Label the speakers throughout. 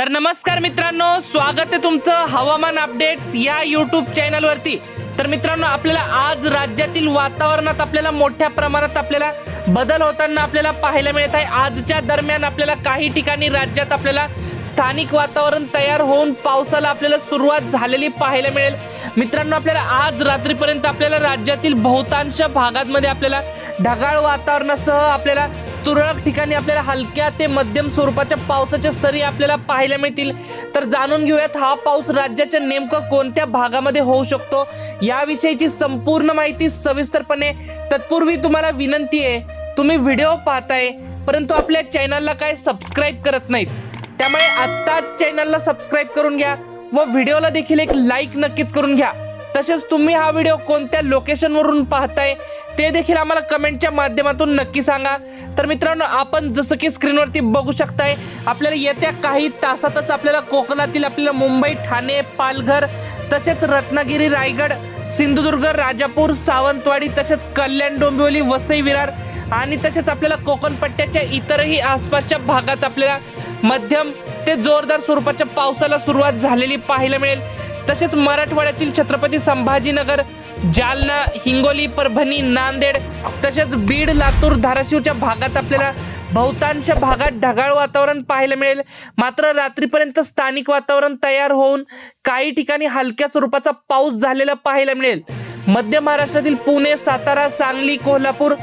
Speaker 1: तर नमस्कार मित्रांनो स्वागत आहे तुमचं हवामान अपडेट्स या यूट्यूब चॅनलवरती तर मित्रांनो आपल्याला आज राज्यातील वातावरणात आपल्याला मोठ्या प्रमाणात आपल्याला बदल होताना आपल्याला पाहायला मिळत आहे. आजच्या दरम्यान आपल्याला काही ठिकाणी राज्यात आपल्याला स्थानिक वातावरण तयार होऊन पावसाला आपल्याला सुरुवात झालेली पाहायला मिळेल. मित्रांनो आपल्याला आज रात्रीपर्यंत आपल्याला राज्यातील बहुतांश भागांमध्ये आपल्याला ढगाळ वातावरणासह आपल्याला तुरळक ठिकाणी आपल्याला हलक्या ते मध्यम स्वरूपाच्या पावसाच्या सरी आपल्याला पाहायला मिळतील. तर जाणून घेऊयात हा पाऊस राज्याच्या नेमकं कोणत्या भागामध्ये होऊ शकतो? याविषयीची संपूर्ण माहिती सविस्तरपणे तत्पूर्वी तुम्हाला विनंती आहे तुम्ही व्हिडिओ पाहताय परंतु आपल्या चॅनलला काय सबस्क्राईब करत नाहीत. त्यामुळे आत्ताच चॅनलला सबस्क्राईब करून घ्या व व्हिडिओला देखील एक लाईक नक्कीच करून घ्या. तसेच तुम्ही हा व्हिडिओ कोणत्या लोकेशनवरून पाहताय ते देखील आम्हाला कमेंटच्या माध्यमातून नक्की सांगा. तर मित्रांनो आपण जसं की स्क्रीनवरती बघू शकताय आपल्याला येत्या काही तासातच आपल्याला कोकणातील आपल्याला मुंबई ठाणे पालघर तसेच रत्नागिरी रायगड सिंधुदुर्ग राजापूर सावंतवाडी तसेच कल्याण डोंबिवली वसई विरार आणि तसेच आपल्याला कोकण पट्ट्याच्या इतरही आसपासच्या भागात आपल्याला मध्यम ते जोरदार स्वरूपाच्या पावसाला सुरुवात झालेली पाहायला मिळेल. तसेच मराठवाड्यातील छत्रपती संभाजीनगर जालना हिंगोली परभणी नांदेड तसेच बीड लातूर धाराशिवच्या भागात आपल्याला बहुतांश भागात ढगाळ वातावरण पाहायला मिळेल. मात्र रात्रीपर्यंत स्थानिक वातावरण तयार होऊन काही ठिकाणी हलक्या स्वरूपाचा पाऊस झालेला पाहायला मिळेल. मध्य महाराष्ट्रातील पुणे सातारा सांगली कोल्हापूर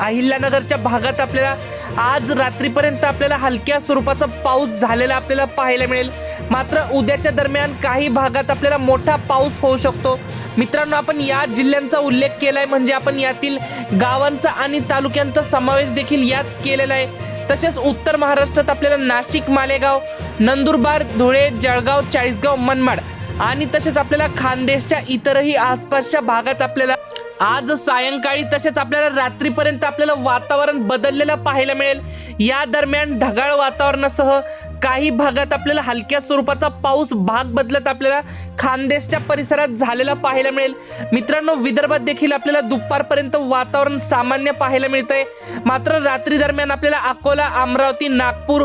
Speaker 1: अहिल्यानगरच्या भागात आपल्याला आज रात्रीपर्यंत आपल्याला हलक्या स्वरूपाचा पाऊस झालेला आपल्याला पाहायला मिळेल. मात्र उद्याच्या दरम्यान काही भागात आपल्याला मोठा पाऊस होऊ शकतो. मित्रांनो आपण या जिल्ह्यांचा उल्लेख केलाय म्हणजे आपण यातील गावांचा आणि तालुक्यांचा समावेश देखील यात केलेला आहे. तसेच उत्तर महाराष्ट्रात आपल्याला नाशिक मालेगाव नंदुरबार धुळे जळगाव चाळीसगाव मनमाड आणि तसेच आपल्याला खानदेशच्या इतरही आसपासच्या भागात आपल्याला आज सायंकाळी तसेच आपल्याला रात्रीपर्यंत आपल्याला वातावरण बदललेलं पाहायला मिळेल. या दरम्यान ढगाळ वातावरणासह काही भागात आपल्याला हलक्या स्वरूपाचा पाऊस भाग बदलत आपल्याला खानदेशच्या परिसरात झालेला पाहायला मिळेल. मित्रांनो विदर्भात देखील आपल्याला दुपारपर्यंत वातावरण सामान्य पाहायला मिळतंय. मात्र रात्री दरम्यान आपल्याला अकोला अमरावती नागपूर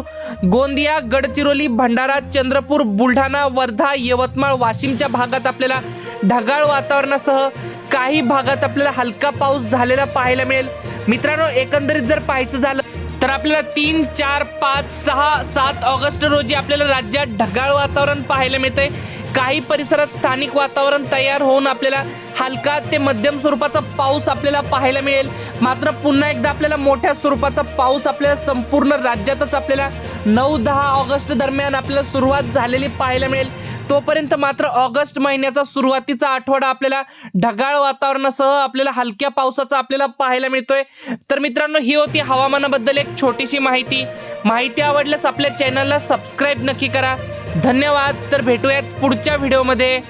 Speaker 1: गोंदिया गडचिरोली भंडारा चंद्रपूर बुलढाणा वर्धा यवतमाळ वाशिमच्या भागात आपल्याला ढगाळ वातावरणासह काही भागात आपल्याला हलका पाऊस झालेला पाहायला मिळेल. मित्रांनो एकंदरीत जर पाहायचं झालं तर आपल्याला तीन चार पाच सहा सात ऑगस्ट रोजी आपल्याला राज्यात ढगाळ वातावरण पाहायला मिळतंय. काही परिसरात स्थानिक वातावरण तयार होऊन आपल्याला हलका ते मध्यम स्वरूपाचा पाऊस आपल्याला पाहायला मिळेल. मात्र पुन्हा एकदा आपल्याला मोठ्या स्वरूपाचा पाऊस आपल्याला संपूर्ण राज्यातच आपल्याला नऊ दहा ऑगस्ट दरम्यान आपल्याला सुरुवात झालेली पाहायला मिळेल. तोपर्यंत मात्र ऑगस्ट महिन्याचा सुरुवातीचा आठवडा आपल्याला ढगाळ वातावरणासह आपल्याला हलक्या पावसाचा आपल्याला पाहायला मिळतोय. तर मित्रांनो ही होती हवामानाबद्दल एक छोटीशी माहिती. माहिती आवडल्यास आपल्या चॅनलला सबस्क्राईब नक्की करा. धन्यवाद. तर भेटूयात पुढच्या व्हिडिओमध्ये.